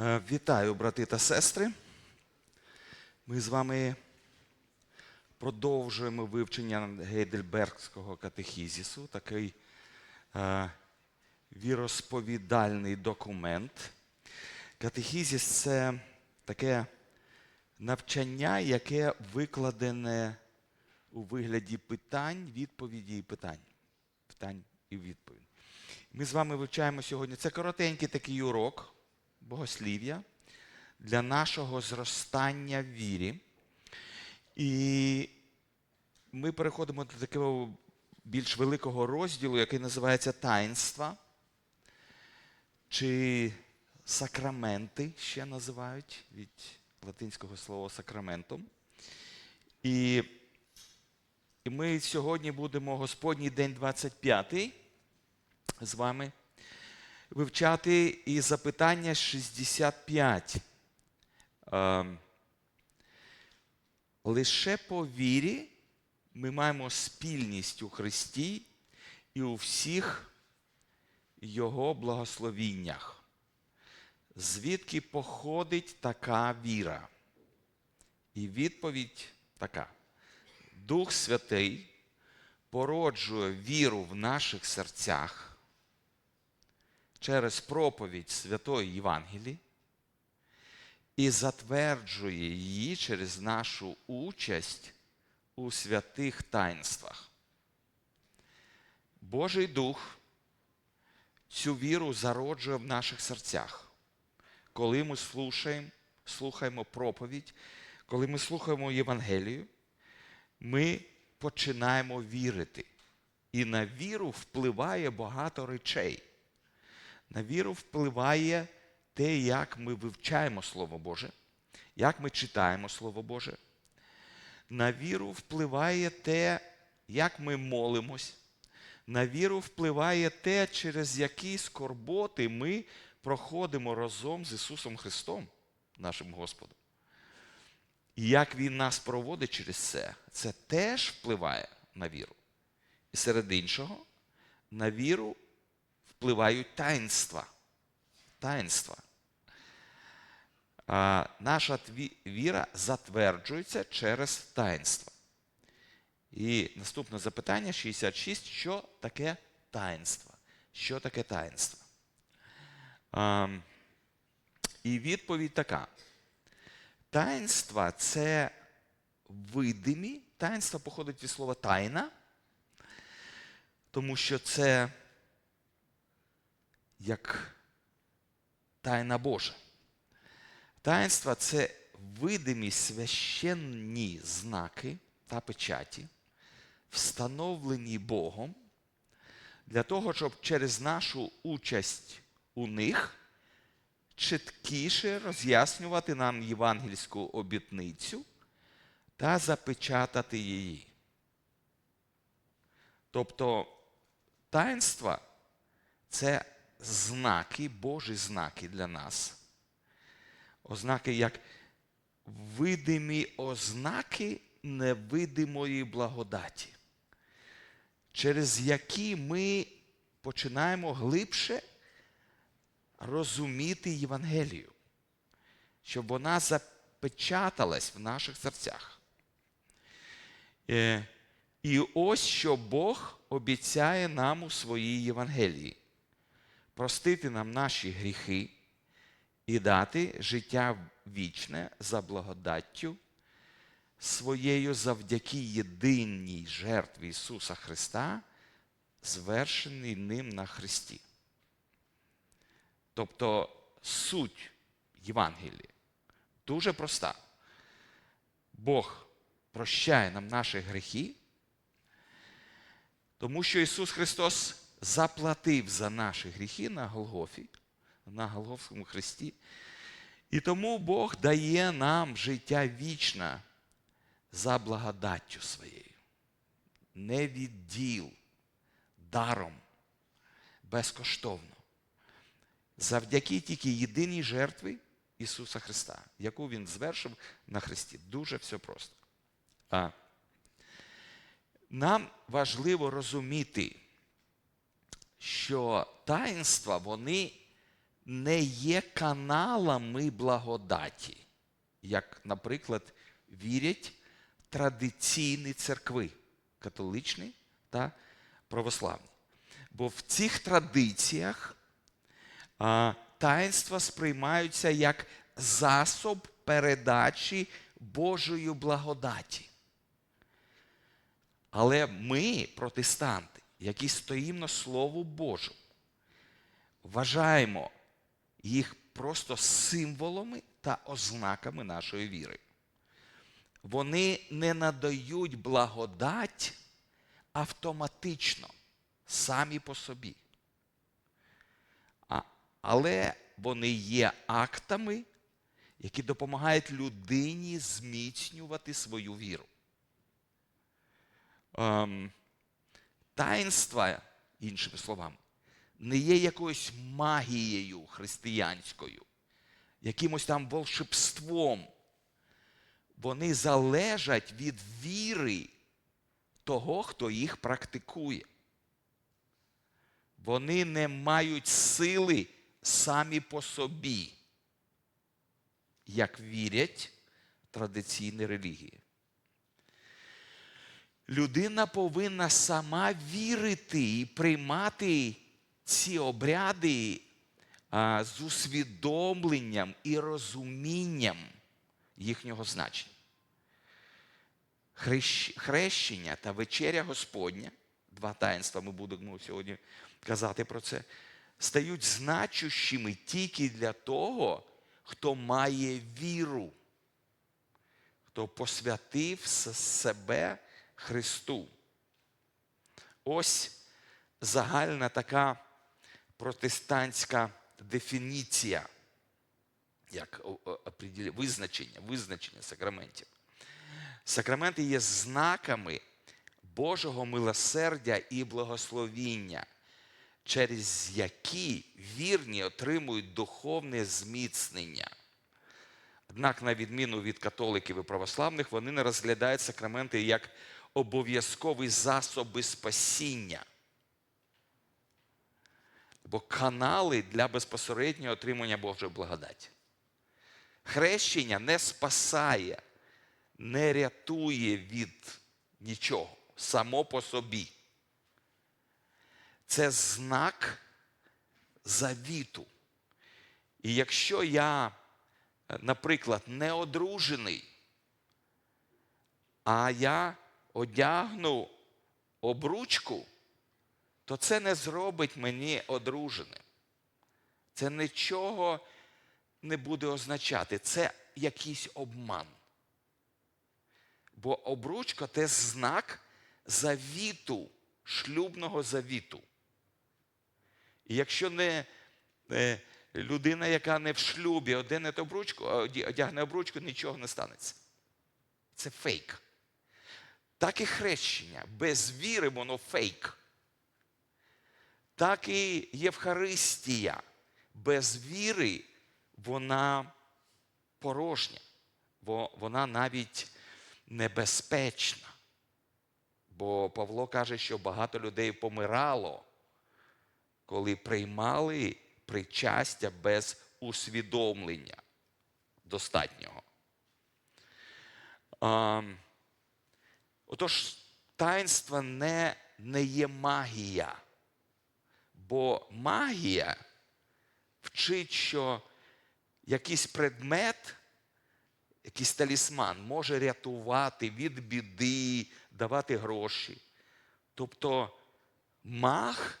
Е, Вітаю, брати та сестри. Ми з вами продовжуємо вивчення Гейдельбергського катехізісу, такий е, віросповідальний документ. Катехізіс це таке навчання, яке викладене у вигляді питань, відповіді і питань. Питань і відповідей. Ми з вами вивчаємо сьогодні. Це коротенький такий урок богослів'я для нашого зростання в вірі. І ми переходимо до такого більш великого розділу, який називається таїнства, чи сакраменти ще називають від латинського слова сакраментом. І, ми сьогодні будемо Господній день 25 з вами вивчати і запитання 65. Ем, Лише по вірі ми маємо спільність у Христі і у всіх Його благословіннях. Звідки походить така віра? І відповідь така: Дух Святий породжує віру в наших серцях через проповідь Святої Євангелії і затверджує її через нашу участь у святих таїнствах. Божий Дух цю віру зароджує в наших серцях. Коли ми слухаємо, слухаємо проповідь, коли ми слухаємо Євангелію, ми починаємо вірити. І на віру впливає багато речей. На віру впливає те, як ми вивчаємо Слово Боже, як ми читаємо Слово Боже. На віру впливає те, як ми молимось. На віру впливає те, через які скорботи ми проходимо разом з Ісусом Христом, нашим Господом. І як Він нас проводить через це, це теж впливає на віру. І серед іншого, на віру впливають таїнства. Таїнства. Наша віра затверджується через таїнства. І наступне запитання 66. Що таке таїнство? Що таке таїнство? І відповідь така. Таїнства це видимі. Таїнство походить від слова тайна, тому що це як тайна Божа. Таїнства це видимі священні знаки та печаті, встановлені Богом, для того, щоб через нашу участь у них чіткіше роз'яснювати нам євангельську обітницю та запечатати її. Тобто таїнства це знаки, Божі знаки для нас. Ознаки як видимі ознаки невидимої благодаті, через які ми починаємо глибше розуміти Євангелію, щоб вона запечаталась в наших серцях. Е, І ось що Бог обіцяє нам у своїй Євангелії простити нам наші гріхи і дати життя вічне за благодаттю своєю завдяки єдиній жертві Ісуса Христа, звершеній ним на Христі. Тобто суть Євангелії дуже проста. Бог прощає нам наші гріхи, тому що Ісус Христос заплатив за наші гріхи на Голгофі, на Голгофському Христі. І тому Бог дає нам життя вічне за благодаттю своєю. Не від діл, даром, безкоштовно. Завдяки тільки єдиній жертві Ісуса Христа, яку Він звершив на Христі. Дуже все просто. А нам важливо розуміти, що таїнства вони не є каналами благодаті, як, наприклад, вірять традиційні церкви католичні та православні. Бо в цих традиціях а, таїнства сприймаються як засоб передачі Божої благодаті. Але ми, протестанти, які стоїмо на Слову Божому, вважаємо їх просто символами та ознаками нашої віри. Вони не надають благодать автоматично, самі по собі. А, але вони є актами, які допомагають людині зміцнювати свою віру. Ем, таїнства, іншими словами, не є якоюсь магією християнською, якимось там волшебством. Вони залежать від віри того, хто їх практикує. Вони не мають сили самі по собі, як вірять традиційні релігії. Людина повинна сама вірити і приймати ці обряди з усвідомленням і розумінням їхнього значення. Хрещення та вечеря Господня, два таїнства ми будемо сьогодні казати про це, стають значущими тільки для того, хто має віру, хто посвятив себе Христу. Ось загальна така протестантська дефініція, як визначення, визначення сакраментів. Сакраменти є знаками Божого милосердя і благословіння, через які вірні отримують духовне зміцнення. Однак, на відміну від католиків і православних, вони не розглядають сакраменти як обов'язкові засоби спасіння. Бо канали для безпосереднього отримання Божої благодаті. Хрещення не спасає, не рятує від нічого само по собі. Це знак завіту. І якщо я, наприклад, не одружений, а я одягну обручку, то це не зробить мені одруженим. Це нічого не буде означати. Це якийсь обман. Бо обручка це знак завіту, шлюбного завіту. І якщо не людина, яка не в шлюбі, одягне обручку, нічого не станеться. Це фейк. Так і хрещення. Без віри воно фейк. Так і Євхаристія. Без віри вона порожня, вона навіть небезпечна. Бо Павло каже, що багато людей помирало, коли приймали причастя без усвідомлення достатнього. Отож, таїнство не, не є магія, бо магія вчить, що якийсь предмет, якийсь талісман може рятувати від біди, давати гроші. Тобто маг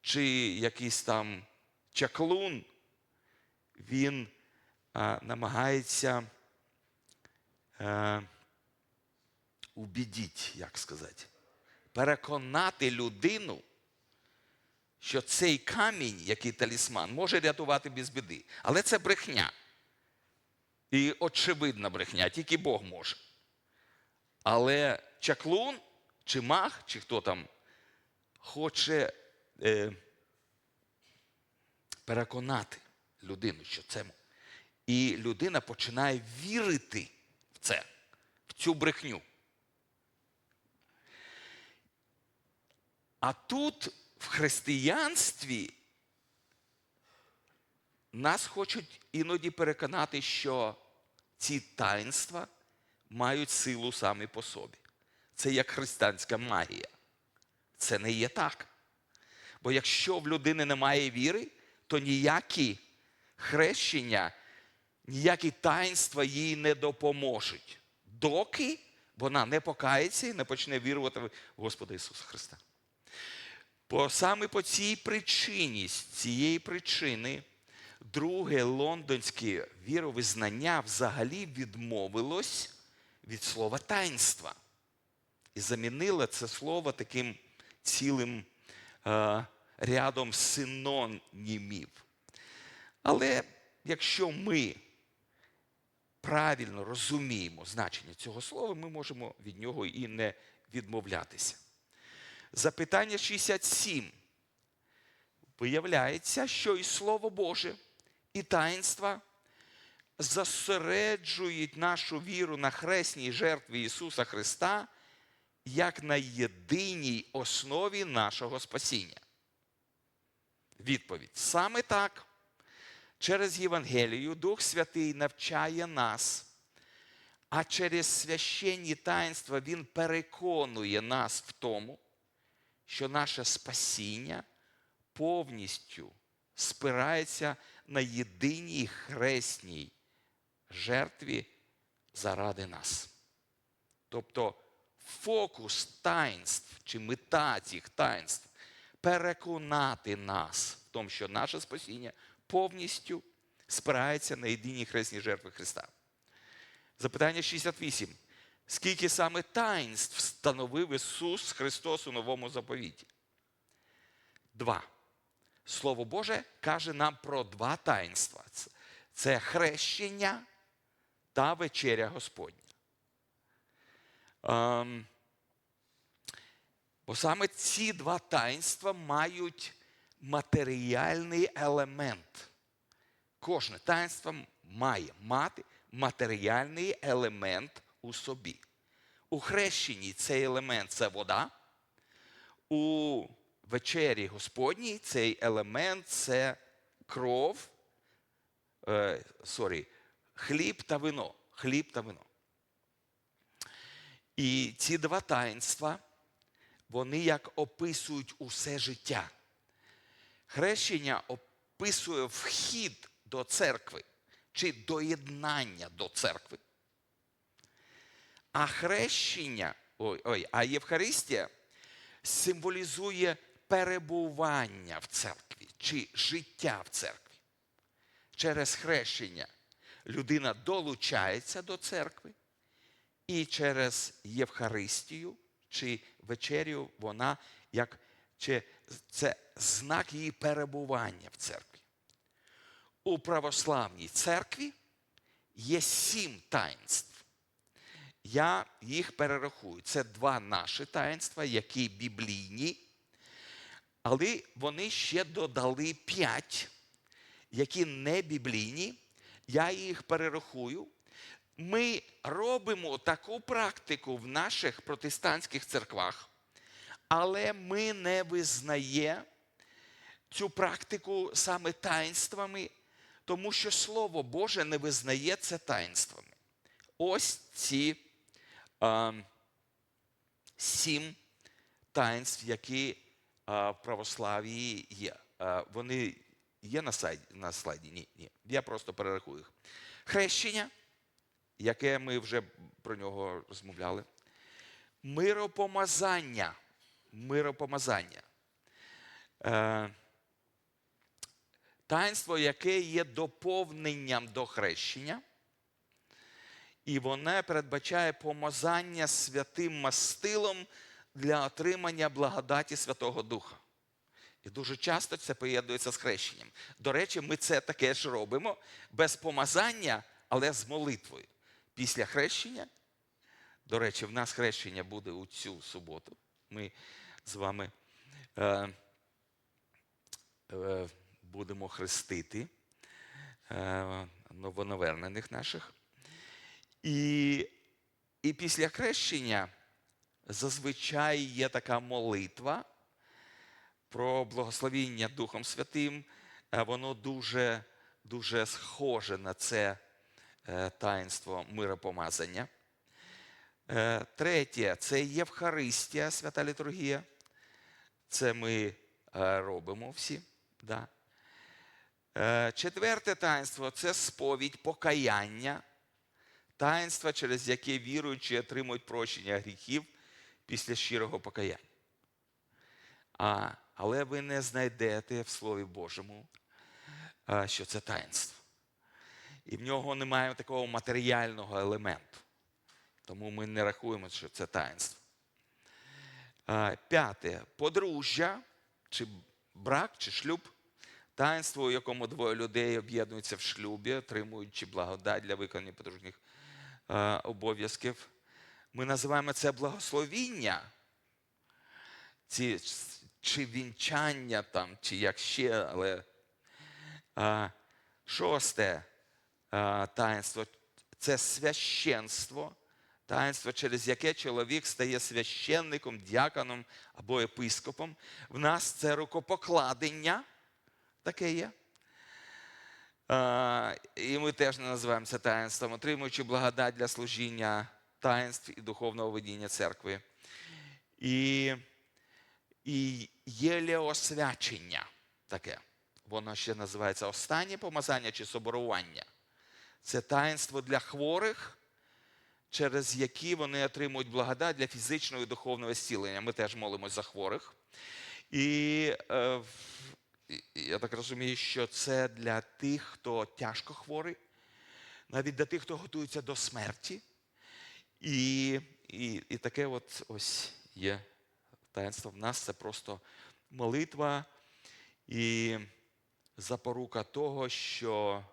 чи якийсь там чаклун, він а, намагається а, убідіть, як сказати, переконати людину, що цей камінь, який талісман, може рятувати без біди. Але це брехня. І очевидна брехня, тільки Бог може. Але чаклун, чи маг, чи хто там хоче е, переконати людину, що це. І людина починає вірити в це, в цю брехню. А тут в християнстві нас хочуть іноді переконати, що ці таїнства мають силу самі по собі. Це як християнська магія. Це не є так. Бо якщо в людини немає віри, то ніякі хрещення, ніякі таїнства їй не допоможуть, доки вона не покається і не почне вірувати в Господа Ісуса Христа. Бо саме по цій причині, з цієї причини, друге лондонське віровизнання взагалі відмовилось від слова таїнства і замінило це слово таким цілим е, рядом синонімів. Але якщо ми правильно розуміємо значення цього слова, ми можемо від нього і не відмовлятися. Запитання 67. Виявляється, що і Слово Боже, і таїнства зосереджують нашу віру на хресній жертві Ісуса Христа як на єдиній основі нашого спасіння. Відповідь. Саме так, через Євангелію Дух Святий навчає нас, а через священні таїнства Він переконує нас в тому, що наше спасіння повністю спирається на єдиній хресній жертві заради нас. Тобто фокус таїнств чи мета цих таїнств переконати нас в тому, що наше спасіння повністю спирається на єдиній хресній жертві Христа. Запитання 68. Скільки саме таїнств встановив Ісус Христос у новому заповіті? Два. Слово Боже каже нам про два таїнства: Це- хрещення та вечеря Господня. Ем, бо саме ці два таїнства мають матеріальний елемент. Кожне таїнство має мати матеріальний елемент у собі. У хрещенні цей елемент це вода. У вечері Господній цей елемент це кров, е, сорі, хліб та вино. Хліб та вино. І ці два таїнства, вони як описують усе життя. Хрещення описує вхід до церкви чи доєднання до церкви. А хрещення, ой, ой, а Євхаристія символізує перебування в церкві чи життя в церкві. Через хрещення людина долучається до церкви, і через Євхаристію чи вечерю вона як чи це знак її перебування в церкві. У православній церкві є сім таїнств. Я їх перерахую. Це два наші таїнства, які біблійні, але вони ще додали п'ять, які не біблійні. Я їх перерахую. Ми робимо таку практику в наших протестантських церквах, але ми не визнаємо цю практику саме таїнствами, тому що Слово Боже не визнає це таїнствами. Ось ці сім таїнств, які в православії є. Вони є на, сайті, на слайді? Ні, ні. Я просто перерахую їх. Хрещення, яке ми вже про нього розмовляли. Миропомазання. Миропомазання. Е, таїнство, яке є доповненням до хрещення, і воно передбачає помазання святим мастилом для отримання благодаті Святого Духа. І дуже часто це поєднується з хрещенням. До речі, ми це таке ж робимо без помазання, але з молитвою. Після хрещення, до речі, в нас хрещення буде у цю суботу. Ми з вами е, е, будемо хрестити е, новонавернених наших. І, і після хрещення зазвичай є така молитва про благословіння Духом Святим. Е, Воно дуже, дуже схоже на це е, таїнство миропомазання. Е, Третє це Євхаристія, свята літургія. Це ми робимо всі. Да. Четверте таїнство це сповідь покаяння, таїнство, через яке віруючі отримують прощення гріхів після щирого покаяння. А, але ви не знайдете в Слові Божому, а, що це таїнство. І в нього немає такого матеріального елементу. Тому ми не рахуємо, що це таїнство. А, П'яте. Подружжя, чи брак, чи шлюб. Таїнство, у якому двоє людей об'єднуються в шлюбі, отримуючи благодать для виконання подружніх обов'язків. Ми називаємо це благословіння, ці, чи вінчання там, чи як ще, але а, шосте а, таїнство це священство, таїнство, через яке чоловік стає священником, діаконом або епископом. В нас це рукопокладення, таке є. І ми теж не називаємо це таїнством, отримуючи благодать для служіння таїнств і духовного водіння церкви. І, і єлеосвячення таке. Воно ще називається останнє помазання чи соборування. Це таїнство для хворих, через які вони отримують благодать для фізичного і духовного зцілення. Ми теж молимось за хворих. І е, я так розумію, що це для тих, хто тяжко хворий, навіть для тих, хто готується до смерті. І, і, і таке от ось є таїнство в нас. Це просто молитва і запорука того, що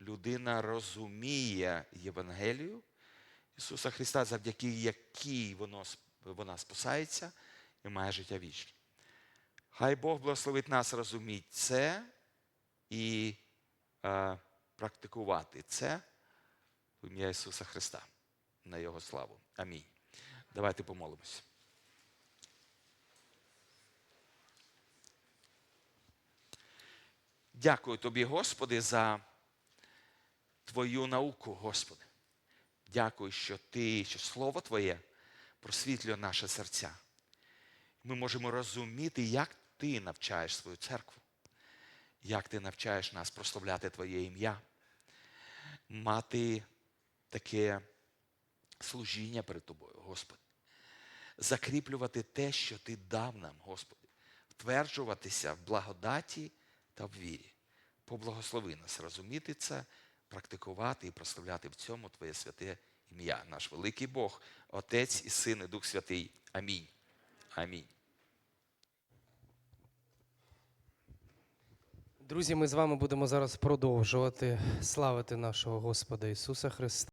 людина розуміє Євангелію Ісуса Христа, завдяки якій воно, вона спасається і має життя вічне. Хай Бог благословить нас розуміти це і е, практикувати це в ім'я Ісуса Христа на Його славу. Амінь. Давайте помолимось. Дякую тобі, Господи, за Твою науку, Господи. Дякую, що Ти, що Слово Твоє просвітлює наше серця. Ми можемо розуміти, як Ти навчаєш свою церкву, як Ти навчаєш нас прославляти Твоє ім'я, мати таке служіння перед Тобою, Господи. Закріплювати те, що Ти дав нам, Господи, втверджуватися в благодаті та в вірі. Поблагослови нас розуміти це, практикувати і прославляти в цьому Твоє святе ім'я, наш великий Бог, Отець і Син, і Дух Святий. Амінь. Амінь. Друзі, ми з вами будемо зараз продовжувати славити нашого Господа Ісуса Христа.